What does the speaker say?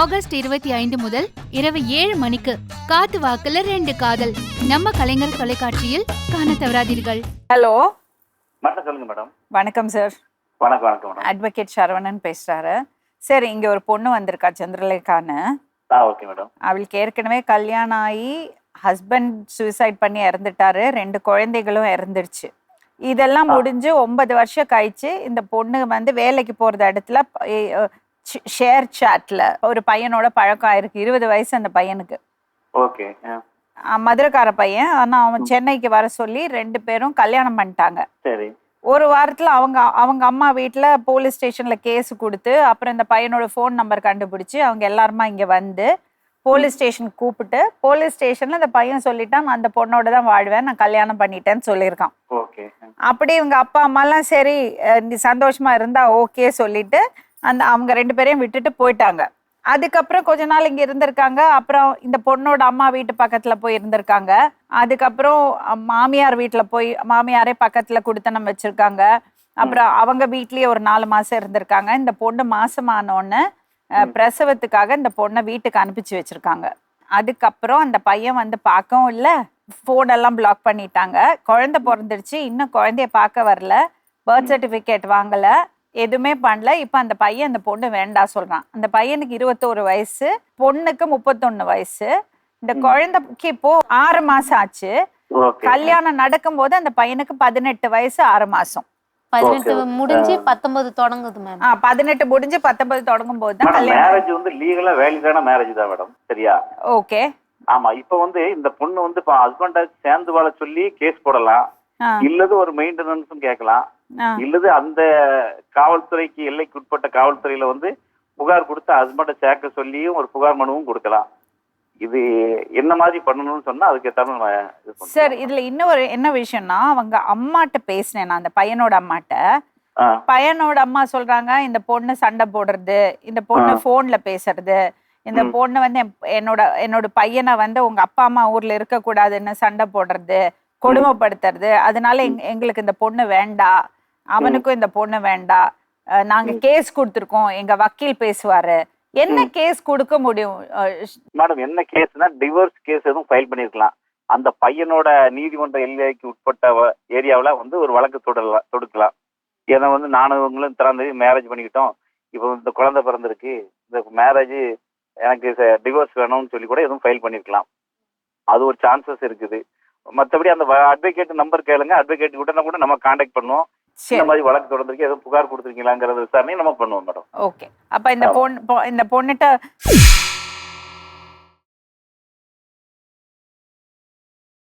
August இருபத்தி ஐந்து முதல் இரவு ஏழு மணிக்கு காத்து வாக்குல ரெண்டு காதல். நம்ம கலைஞர் தொலைக்காட்சியில் காண தவறாதீர்கள். ஹலோ. மேடம் சொல்லுங்க மேடம். வணக்கம் சார் வணக்கம் வணக்கம் அட்வொகேட் சரவணன் பேசுறாரு. சார் இங்க ஒரு பொண்ணு வந்திருக்கா சந்திரலேகான்னு. ஆ ஓகே மேடம். அவளுக்கு ஏற்கனவே கல்யாணம் ஆகி ஹஸ்பண்ட் சூசைட் பண்ணி இறந்துட்டாரு. ரெண்டு குழந்தைகளும் இறந்துருச்சு. இதெல்லாம். முடிஞ்சு ஒன்பது வருஷம் கழிச்சு இந்த பொண்ணு வந்து வேலைக்கு போறது இடத்துல ஷேர் சாட்ல ஒரு பையனோட பழக்கம் ஆயிருக்கு. இருபது வயசு அந்த பையனுக்கு. ஓகே மதுரைக்கார பையன். ஆனா அவன் சென்னைக்கு வர சொல்லி ரெண்டு பேரும் கல்யாணம் பண்ணிட்டாங்க. சரி. ஒரு வாரத்துல அவங்க அவங்க அம்மா வீட்ல போலீஸ் ஸ்டேஷன்ல கேஸ் கொடுத்து அப்புறம் இந்த பையனோட ஃபோன் நம்பர் கண்டுபிடிச்சு அவங்க எல்லாருமா இங்க வந்து போலீஸ் ஸ்டேஷன் கூப்பிட்டு போலீஸ் ஸ்டேஷன்ல இந்த பையன் சொல்லிட்டான் நான் அந்த பொண்ணோட தான் வாழ்வேன் நான் கல்யாணம் பண்ணிட்டேன்னு சொல்லியிருக்கான். அப்படி இவங்க அப்பா அம்மாலாம் சரி நீ சந்தோஷமா இருந்தா ஓகே சொல்லிட்டு அந்த அவங்க ரெண்டு பேரையும் விட்டுட்டு போயிட்டாங்க. அதுக்கப்புறம் கொஞ்ச நாள் இங்க இருந்திருக்காங்க. அப்புறம் இந்த பொண்ணோட அம்மா வீட்டு பக்கத்துல போய் இருந்திருக்காங்க. அதுக்கப்புறம் மாமியார் வீட்டுல போய் மாமியாரே பக்கத்துல குடுத்தனம் வச்சிருக்காங்க. அப்புறம் அவங்க வீட்லயே ஒரு நாலு மாசம் இருந்திருக்காங்க. இந்த பொண்ணு மாசமானோன்னு பிரசவத்துக்காக இந்த பொண்ணை வீட்டுக்கு அனுப்பிச்சு வச்சிருக்காங்க. அதுக்கப்புறம் அந்த பையன் வந்து பார்க்கவும் இல்லை. ஃபோன் எல்லாம் பிளாக் பண்ணிட்டாங்க. குழந்தை பிறந்துருச்சு இன்னும் குழந்தைய பார்க்க வரல. பர்த் சர்டிஃபிகேட் வாங்கல. எதுவுமே பண்ணல. இப்போ அந்த பையன் அந்த பொண்ணு வேண்டாம் சொல்றான். அந்த பையனுக்கு இருபத்தோரு வயசு பொண்ணுக்கு முப்பத்தொன்னு வயசு. இந்த குழந்தைக்கு இப்போ ஆறு மாசம் ஆச்சு. ஓகே. கல்யாணம் நடக்கும்போது அந்த பையனுக்கு பதினெட்டு வயசு ஆறு மாசம். பதினெட்டு Okay. முடிஞ்சு பத்தொன்பது தொடங்குது மேம். ஆ பதினெட்டு முடிஞ்சு பத்தொன்பது தொடங்கும் போது தான் மேரேஜ் வந்து லீகலா வேலிடான மேரேஜ் தான் மேடம். சரியா? ஓகே. ஆமா இப்ப வந்து இந்த பொண்ணு வந்து இப்ப ஹஸ்பண்ட சேர்ந்து வாழ சொல்லி கேஸ் போடலாம். இல்லது ஒரு மெயின்டெனன்ஸும் கேட்கலாம். இல்லது அந்த காவல்துறைக்கு எல்லைக்கு உட்பட்ட காவல்துறையில வந்து புகார் கொடுத்து ஹஸ்பண்டை சேர்க்க சொல்லியும் ஒரு புகார் மனுவும் கொடுக்கலாம் இது என்ன மாதிரி பண்ணணும்னு சொன்னா அதுக்கு நம்ம. சார் இதுல இன்னொரு என்ன விஷயம்னா அவங்க அம்மாட்ட பேசினேன் நான் அந்த பையனோட அம்மாட்ட பையனோட அம்மா சொல்றாங்க இந்த பொண்ணு சண்டை போடுறது இந்த பொண்ணு. போன்ல பேசுறது இந்த. பொண்ணு வந்து என்- என்னோட என்னோட பையனை வந்து உங்க அப்பா அம்மா ஊர்ல இருக்க கூடாதுன்னு சண்டை போடுறது கொடுமைப்படுத்துறது அதனால எங்க- எங்களுக்கு இந்த பொண்ணு வேண்டாம் அவனுக்கும் இந்த பொண்ணு வேண்டாம் நாங்க கேஸ் கொடுத்துருக்கோம். எங்க வக்கீல் பேசுவாரு. என்ன கேஸ் கொடுக்க முடியும்? மேடம் என்ன கேஸ்னா டிவோர்ஸ் கேஸ் எதுவும் ஃபைல் பண்ணிருக்கலாம். அந்த பையனோட நீதிமன்ற எல்லைக்கு உட்பட்ட ஏரியாவில் வந்து ஒரு வழக்கு தொடரலாம் தொடுக்கலாம். ஏன்னா வந்து நானும் இவங்களும் திறந்து மேரேஜ் பண்ணிக்கிட்டோம். இப்போ இந்த குழந்தை பிறந்திருக்கு. இந்த மேரேஜ் எனக்கு டிவோர்ஸ் வேணும்னு சொல்லி கூட எதுவும் ஃபைல் பண்ணிருக்கலாம். அது ஒரு சான்சஸ் இருக்குது. மற்றபடி அந்த அட்வொகேட் நம்பர் கேளுங்க. அட்வொகேட் கூட கூட நம்ம காண்டாக்ட் பண்ணுவோம். இந்த மாதிரி வழக்கு தொடர்ந்துருக்கு. எதுவும் புகார் கொடுத்துருக்கீங்களாங்கிறது விசாரணை நம்ம பண்ணுவோம் மேடம். ஓகே. அப்ப இந்த பொண்ணு இந்த பொண்ணுட்ட